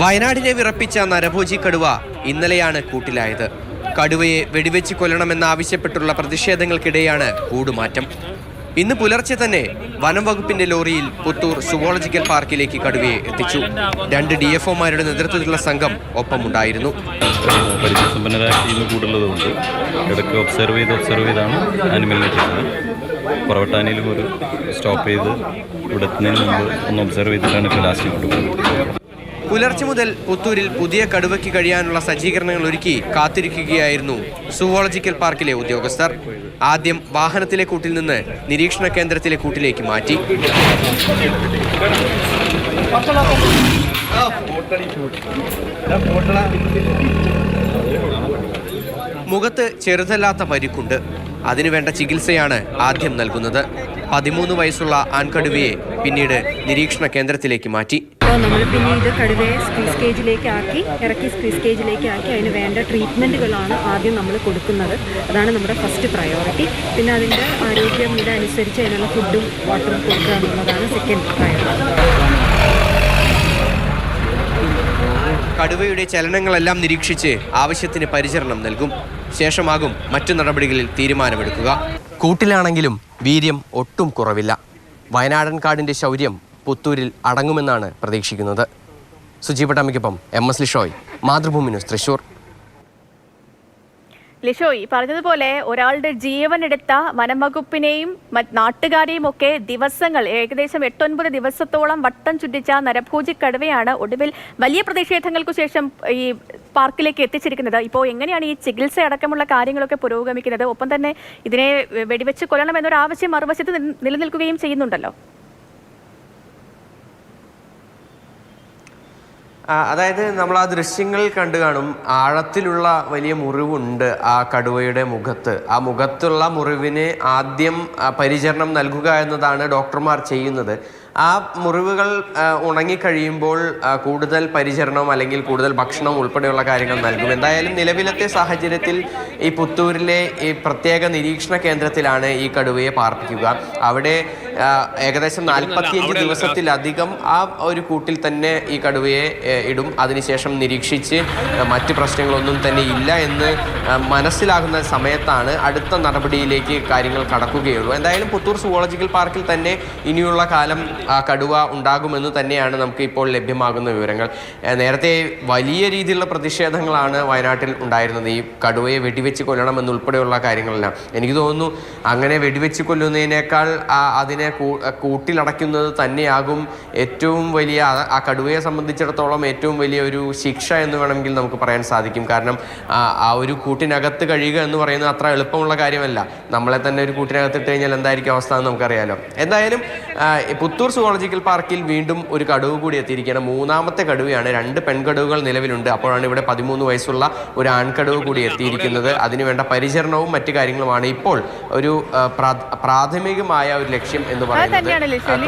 വയനാടിനെ വിറപ്പിച്ച നരഭോജി കടുവ ഇന്നലെയാണ് കൂട്ടിലായത്. കടുവയെ വെടിവെച്ച് കൊല്ലണമെന്നാവശ്യപ്പെട്ടുള്ള പ്രതിഷേധങ്ങൾക്കിടെയാണ് കൂടുമാറ്റം. ഇന്ന് പുലർച്ചെ തന്നെ വനം വകുപ്പിന്റെ ലോറിയിൽ പുത്തൂർ സുവോളജിക്കൽ പാർക്കിലേക്ക് കടുവയെ എത്തിച്ചു. രണ്ട് ഡി എഫ് ഒമാരുടെ നേതൃത്വത്തിലുള്ള സംഘം ഒപ്പമുണ്ടായിരുന്നു. പരിചയസമ്പന്നരായ ടീം കൂടുള്ളതുകൊണ്ട് ഇടയ്ക്ക് ഒബ്സർവ് ചെയ്ത് ഒബ്സർവ് ചെയ്താണ് ആനിമലിനെ ചെയ്യുന്നത് പുറവട്ടാനിയിലും ഒരു സ്റ്റോപ്പ് ചെയ്ത് ഇവിടെ എത്തുന്നതിന് ഒന്ന് ഒബ്സർവ് ചെയ്തിട്ടാണ് ഇപ്പോൾ ലാസ്റ്റ് പുലർച്ചെ മുതൽ പുത്തൂരിൽ പുതിയ കടുവയ്ക്ക് കഴിയാനുള്ള സജ്ജീകരണങ്ങൾ ഒരുക്കി കാത്തിരിക്കുകയായിരുന്നു സുവോളജിക്കൽ പാർക്കിലെ ഉദ്യോഗസ്ഥർ. ആദ്യം വാഹനത്തിലെ കൂട്ടിൽ നിന്ന് നിരീക്ഷണ കേന്ദ്രത്തിലെ കൂട്ടിലേക്ക് മാറ്റി. മുഖത്ത് ചെറുതല്ലാത്ത പരിക്കുണ്ട് അതിനുവേണ്ട ചികിത്സയാണ് ആദ്യം നൽകുന്നത്. പതിമൂന്ന് വയസ്സുള്ള ആൺകടുവയെ പിന്നീട് നിരീക്ഷണ കേന്ദ്രത്തിലേക്ക് മാറ്റി. അപ്പോൾ നമ്മൾ പിന്നെ ഇത് കടുവയെ സ്ക്വീസ് കേജിലേക്ക് ആക്കി ഇറക്കി സ്ക്വീസ് കേജിലേക്ക് ആക്കി അതിന് വേണ്ട ട്രീറ്റ്മെന്റുകളാണ് ആദ്യം നമ്മൾ കൊടുക്കുന്നത്. അതാണ് നമ്മുടെ ഫസ്റ്റ് പ്രയോറിറ്റി പിന്നെ അതിന്റെ ആരോഗ്യനില അനുസരിച്ച് അതിനുള്ള ഫുഡും വാട്ടറും കൊടുക്കുക എന്നുള്ളതാണ് സെക്കൻഡ് പ്രയോറിറ്റി കടുവയുടെ ചലനങ്ങളെല്ലാം നിരീക്ഷിച്ച് ആവശ്യത്തിന് പരിചരണം നൽകും. ശേഷമാകും മറ്റു നടപടികളിൽ തീരുമാനമെടുക്കുക. കൂട്ടിലാണെങ്കിലും വീര്യം ഒട്ടും കുറവില്ല. വയനാടൻ കാടിന്റെ ശൗര്യം പുത്തൂരിൽ അടങ്ങുമെന്നാണ് പ്രതീക്ഷിക്കുന്നത്. സുജീപട്ടമ്മയ്ക്കൊപ്പം M S Lishoy Mathrubhumi News Thrissur. Lishoy പറഞ്ഞതുപോലെ ഒരാളുടെ ജീവൻ എടുത്ത വനംവകുപ്പിനെയും നാട്ടുകാരെയും ഒക്കെ ദിവസങ്ങൾ ഏകദേശം എട്ടൊൻപത് ദിവസത്തോളം വട്ടം ചുറ്റിച്ച നരഭൂജി കടുവയാണ് ഒടുവിൽ വലിയ പ്രതിഷേധങ്ങൾക്കു ശേഷം ഈ പാർക്കിലേക്ക് എത്തിച്ചിരിക്കുന്നത്. ഇപ്പോൾ എങ്ങനെയാണ് ഈ ചികിത്സ അടക്കമുള്ള കാര്യങ്ങളൊക്കെ പുരോഗമിക്കുന്നത്? ഒപ്പം തന്നെ ഇതിനെ വെടിവെച്ച് കൊല്ലണം എന്നൊരു ആവശ്യം മറുവശത്ത് നിലനിൽക്കുകയും ചെയ്യുന്നുണ്ടല്ലോ. അതായത് നമ്മൾ ആ ദൃശ്യങ്ങളിൽ കണ്ടു കാണും. ആഴത്തിലുള്ള വലിയ മുറിവുണ്ട് ആ കടുവയുടെ മുഖത്ത്. ആ മുഖത്തുള്ള മുറിവിന് ആദ്യം പരിചരണം നൽകുക എന്നതാണ് ഡോക്ടർമാർ ചെയ്യുന്നത്. ആ മുറിവുകൾ ഉണങ്ങിക്കഴിയുമ്പോൾ കൂടുതൽ പരിചരണം അല്ലെങ്കിൽ കൂടുതൽ ഭക്ഷണം ഉൾപ്പെടെയുള്ള കാര്യങ്ങൾ നൽകും. എന്തായാലും നിലവിലത്തെ സാഹചര്യത്തിൽ ഈ പുത്തൂരിലെ ഈ പ്രത്യേക നിരീക്ഷണ കേന്ദ്രത്തിലാണ് ഈ കടുവയെ പാർപ്പിക്കുക. അവിടെ ഏകദേശം നാൽപ്പത്തിയഞ്ച് ദിവസത്തിലധികം ആ ഒരു കൂട്ടിൽ തന്നെ ഈ കടുവയെ ഇടും. അതിനുശേഷം നിരീക്ഷിച്ച് മറ്റ് പ്രശ്നങ്ങളൊന്നും തന്നെ ഇല്ല എന്ന് മനസ്സിലാകുന്ന സമയത്താണ് അടുത്ത നടപടിയിലേക്ക് കാര്യങ്ങൾ കടക്കുകയുള്ളൂ. എന്തായാലും പുത്തൂർ സുവോളജിക്കൽ പാർക്കിൽ തന്നെ ഇനിയുള്ള കാലം ആ കടുവ ഉണ്ടാകുമെന്ന് തന്നെയാണ് നമുക്ക് ഇപ്പോൾ ലഭ്യമാകുന്ന വിവരങ്ങൾ. നേരത്തെ വലിയ രീതിയിലുള്ള പ്രതിഷേധങ്ങളാണ് വയനാട്ടിൽ ഉണ്ടായിരുന്നത്. ഈ കടുവയെ വെടിവെച്ച് കൊല്ലണം എന്നുൾപ്പെടെയുള്ള കാര്യങ്ങളെല്ലാം. എനിക്ക് തോന്നുന്നു അങ്ങനെ വെടിവെച്ച് കൊല്ലുന്നതിനേക്കാൾ അതിനെ കൂട്ടിലടയ്ക്കുന്നത് തന്നെയാകും ഏറ്റവും വലിയ ആ- കടുവയെ സംബന്ധിച്ചിടത്തോളം ഏറ്റവും വലിയ ഒരു ശിക്ഷ എന്ന് വേണമെങ്കിൽ നമുക്ക് പറയാൻ സാധിക്കും. കാരണം ആ ഒരു കൂട്ടിനകത്ത് കഴിയുക എന്ന് പറയുന്നത് അത്ര എളുപ്പമുള്ള കാര്യമല്ല. നമ്മളെ തന്നെ ഒരു കൂട്ടിനകത്ത് ഇട്ട് കഴിഞ്ഞാൽ എന്തായിരിക്കും അവസ്ഥ എന്ന് നമുക്കറിയാലോ. എന്തായാലും ആ, സുവോളജിക്കൽ പാർക്കിൽ വീണ്ടും ഒരു കടുവ് കൂടി എത്തിയിരിക്കുകയാണ്. മൂന്നാമത്തെ കടുവയാണ്. രണ്ട് പെൺകടുവകൾ നിലവിലുണ്ട്. അപ്പോഴാണ് ഇവിടെ പതിമൂന്ന് വയസ്സുള്ള ഒരു ആൺകടുവ് കൂടി എത്തിയിരിക്കുന്നത്. അതിനുവേണ്ട പരിചരണവും മറ്റു കാര്യങ്ങളുമാണ് ഇപ്പോൾ ഒരു പ്രാഥമികമായ ഒരു ലക്ഷ്യം എന്ന് പറയുന്നത്.